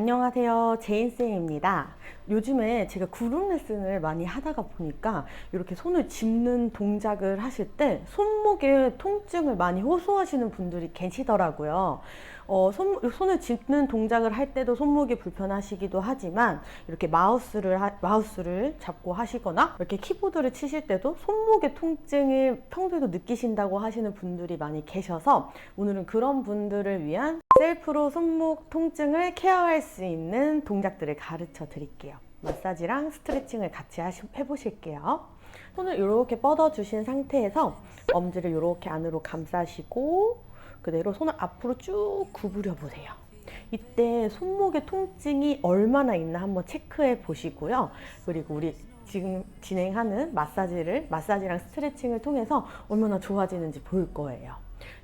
안녕하세요. 제인쌤입니다. 요즘에 제가 그룹 레슨을 많이 하다가 보니까 이렇게 손을 짚는 동작을 하실 때 손목에 통증을 많이 호소하시는 분들이 계시더라고요. 어, 손, 손을 짚는 동작을 할 때도 손목이 불편하시기도 하지만 이렇게 마우스를, 하- 마우스를 잡고 하시거나 이렇게 키보드를 치실 때도 손목의 통증을 평소에도 느끼신다고 하시는 분들이 많이 계셔서 오늘은 그런 분들을 위한 셀프로 손목 통증을 케어할 수 있는 동작들을 가르쳐 드릴게요. 마사지랑 스트레칭을 같이 하시, 해보실게요. 손을 이렇게 뻗어주신 상태에서 엄지를 이렇게 안으로 감싸시고 그대로 손을 앞으로 쭉 구부려 보세요. 이때 손목의 통증이 얼마나 있나 한번 체크해 보시고요. 그리고 우리 지금 진행하는 마사지를 마사지랑 스트레칭을 통해서 얼마나 좋아지는지 볼 거예요.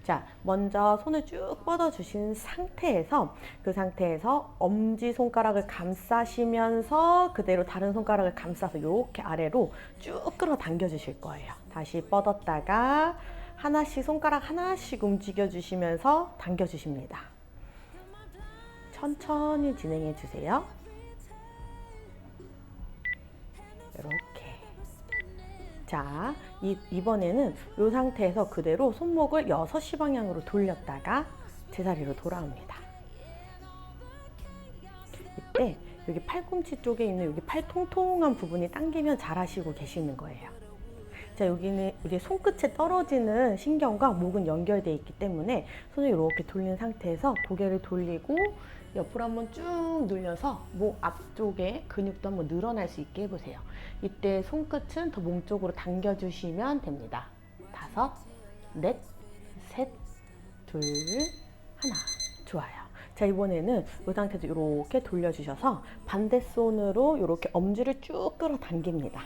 자, 먼저 손을 쭉 뻗어 주신 상태에서 그 상태에서 엄지 손가락을 감싸시면서 그대로 다른 손가락을 감싸서 이렇게 아래로 쭉 끌어당겨 주실 거예요. 다시 뻗었다가 하나씩 손가락 하나씩 움직여 주시면서 당겨 주십니다. 천천히 진행해 주세요. 자, 이, 이번에는 이 상태에서 그대로 손목을 6시 방향으로 돌렸다가 제자리로 돌아옵니다. 이때 여기 팔꿈치 쪽에 있는 여기 팔 통통한 부분이 당기면 잘 하시고 계시는 거예요. 자, 여기는 우리 손끝에 떨어지는 신경과 목은 연결되어 있기 때문에 손을 이렇게 돌린 상태에서 고개를 돌리고 옆으로 한번 쭉 늘려서 목 앞쪽에 근육도 한번 늘어날 수 있게 해보세요. 이때 손끝은 더 몸 쪽으로 당겨주시면 됩니다. 다섯, 넷, 셋, 둘, 하나. 좋아요. 자, 이번에는 이 상태에서 이렇게 돌려주셔서 반대 손으로 이렇게 엄지를 쭉 끌어당깁니다.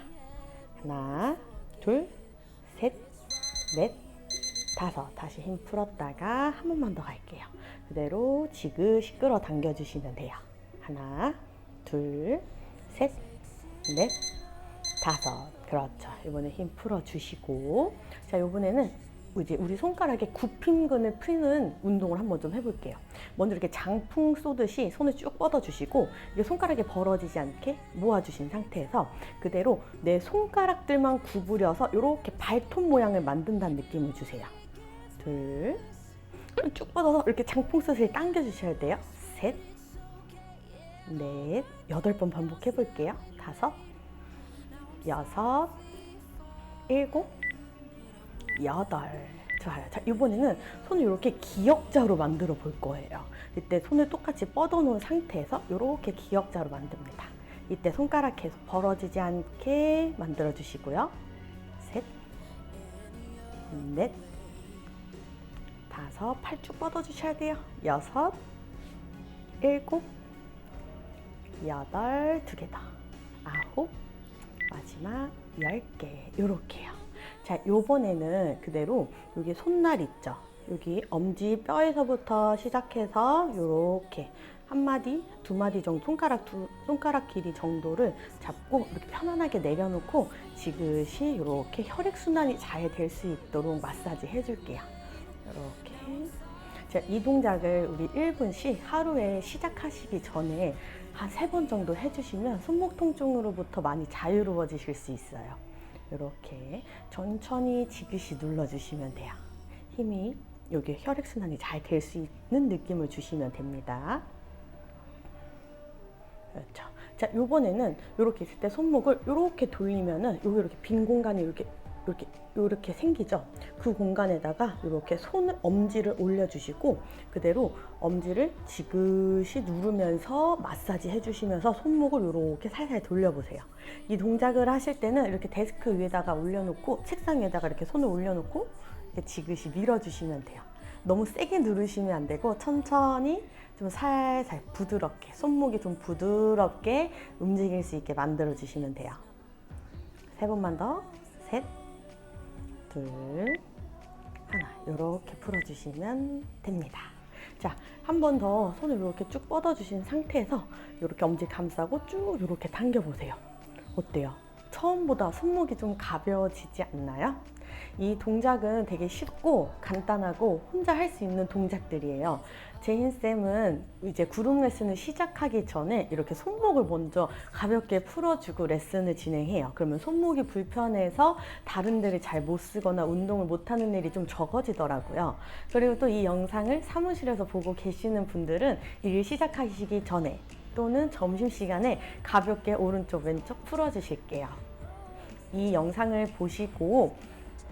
하나, 둘, 셋, 넷, 다섯. 다시 힘 풀었다가 한 번만 더 갈게요. 그대로 지그시 끌어 당겨 주시면 돼요. 하나, 둘, 셋, 넷, 다섯. 그렇죠. 이번에 힘 풀어 주시고. 자, 이번에는 이제 우리 손가락에 굽힘근을 푸는 운동을 한번 좀 해볼게요. 먼저 이렇게 장풍 쏘듯이 손을 쭉 뻗어주시고 이게 손가락이 벌어지지 않게 모아주신 상태에서 그대로 내 손가락들만 구부려서 이렇게 발톱 모양을 만든다는 느낌을 주세요. 둘, 쭉 뻗어서 이렇게 장풍 쏘듯이 당겨주셔야 돼요. 셋, 넷, 여덟 번 반복해 볼게요. 다섯, 여섯, 일곱, 여덟. 좋아요. 자, 이번에는 손을 이렇게 기역자로 만들어 볼 거예요. 이때 손을 똑같이 뻗어 놓은 상태에서 이렇게 기역자로 만듭니다. 이때 손가락 계속 벌어지지 않게 만들어 주시고요. 셋, 넷, 다섯, 팔쭉 뻗어 주셔야 돼요. 여섯, 일곱, 여덟, 두 개 더. 아홉, 마지막 열 개. 요렇게요. 자, 요번에는 그대로 여기 손날 있죠? 여기 엄지 뼈에서부터 시작해서 요렇게 한 마디, 두 마디 정도 손가락 두 손가락 길이 정도를 잡고 이렇게 편안하게 내려놓고 지그시 이렇게 혈액 순환이 잘 될 수 있도록 마사지 해줄게요. 이렇게. 자, 이 동작을 우리 1분씩 하루에 시작하시기 전에 한 세 번 정도 해주시면 손목 통증으로부터 많이 자유로워지실 수 있어요. 이렇게 천천히 지그시 눌러주시면 돼요. 힘이 여기 혈액순환이 잘 될 수 있는 느낌을 주시면 됩니다. 그렇죠. 자, 요번에는 이렇게 있을 때 손목을 이렇게 돌리면은 여기 이렇게 빈 공간이 이렇게 이렇게 이렇게 생기죠. 그 공간에다가 이렇게 손을 엄지를 올려주시고 그대로 엄지를 지그시 누르면서 마사지 해주시면서 손목을 이렇게 살살 돌려보세요. 이 동작을 하실 때는 이렇게 데스크 위에다가 올려놓고 책상 위에다가 이렇게 손을 올려놓고 이렇게 지그시 밀어주시면 돼요. 너무 세게 누르시면 안 되고 천천히 좀 살살 부드럽게 손목이 좀 부드럽게 움직일 수 있게 만들어 주시면 돼요. 세 번만 더. 셋, 둘, 하나. 이렇게 풀어주시면 됩니다. 자, 한 번 더 손을 이렇게 쭉 뻗어주신 상태에서 이렇게 엄지 감싸고 쭉 이렇게 당겨보세요. 어때요? 처음보다 손목이 좀 가벼워지지 않나요? 이 동작은 되게 쉽고 간단하고 혼자 할 수 있는 동작들이에요. 제인쌤은 이제 그룹 레슨을 시작하기 전에 이렇게 손목을 먼저 가볍게 풀어주고 레슨을 진행해요. 그러면 손목이 불편해서 다른 데를 잘 못 쓰거나 운동을 못하는 일이 좀 적어지더라고요. 그리고 또 이 영상을 사무실에서 보고 계시는 분들은 일 시작하시기 전에 또는 점심시간에 가볍게 오른쪽 왼쪽 풀어주실게요. 이 영상을 보시고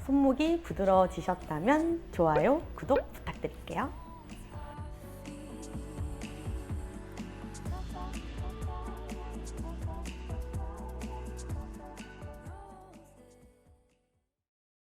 손목이 부드러워지셨다면 좋아요, 구독 부탁드릴게요.